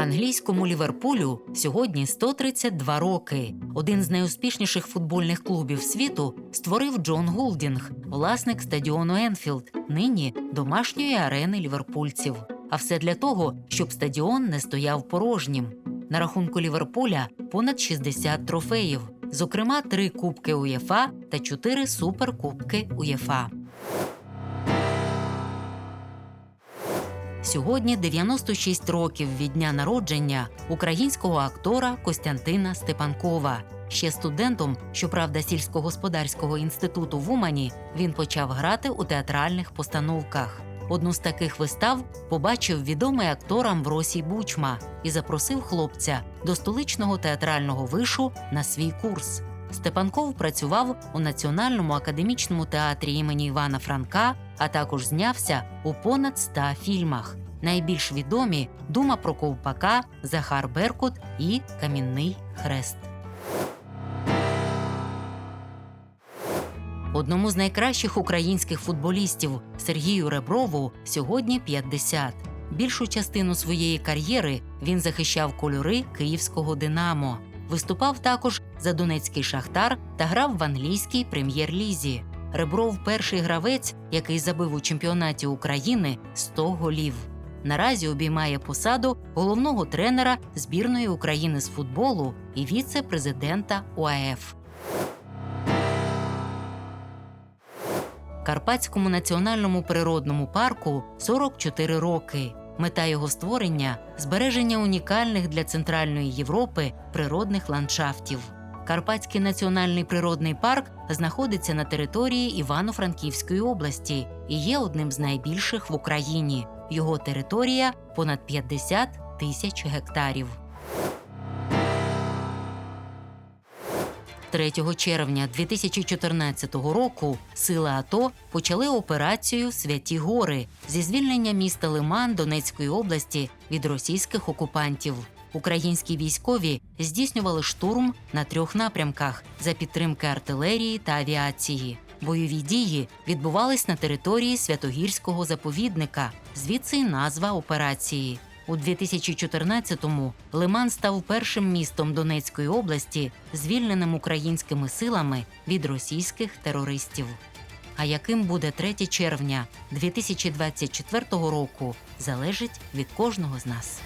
Англійському Ліверпулю сьогодні 132 роки. Один з найуспішніших футбольних клубів світу створив Джон Гулдінг, власник стадіону Енфілд, нині домашньої арени ліверпульців. А все для того, щоб стадіон не стояв порожнім. На рахунку Ліверпуля понад 60 трофеїв, зокрема, три кубки УЄФА та чотири суперкубки УЄФА. Сьогодні 96 років від дня народження українського актора Костянтина Степанкова. Ще студентом, щоправда, сільськогосподарського інституту в Умані, він почав грати у театральних постановках. Одну з таких вистав побачив відомий актор Амвросій Бучма і запросив хлопця до столичного театрального вишу на свій курс. Степанков працював у Національному академічному театрі імені Івана Франка, а також знявся у понад ста фільмах. Найбільш відомі Дума про ковпака, Захар Беркут і Камінний хрест. Одному з найкращих українських футболістів Сергію Реброву сьогодні 50. Більшу частину своєї кар'єри він захищав кольори київського Динамо. Виступав також за Донецький Шахтар та грав в англійській прем'єр-лізі. Ребров перший гравець, який забив у чемпіонаті України 100 голів. Наразі обіймає посаду головного тренера збірної України з футболу і віце-президента УАФ. Карпатському національному природному парку 44 роки. Мета його створення збереження унікальних для Центральної Європи природних ландшафтів. Карпатський національний природний парк знаходиться на території Івано-Франківської області і є одним з найбільших в Україні. Його територія понад 50 тисяч гектарів. 3 червня 2014 року сили АТО почали операцію Святі Гори зі звільнення міста Лиман Донецької області від російських окупантів. Українські військові здійснювали штурм на трьох напрямках за підтримки артилерії та авіації. Бойові дії відбувались на території Святогірського заповідника, звідси назва операції. У 2014-му Лиман став першим містом Донецької області, звільненим українськими силами від російських терористів. А яким буде 3 червня 2024 року, залежить від кожного з нас.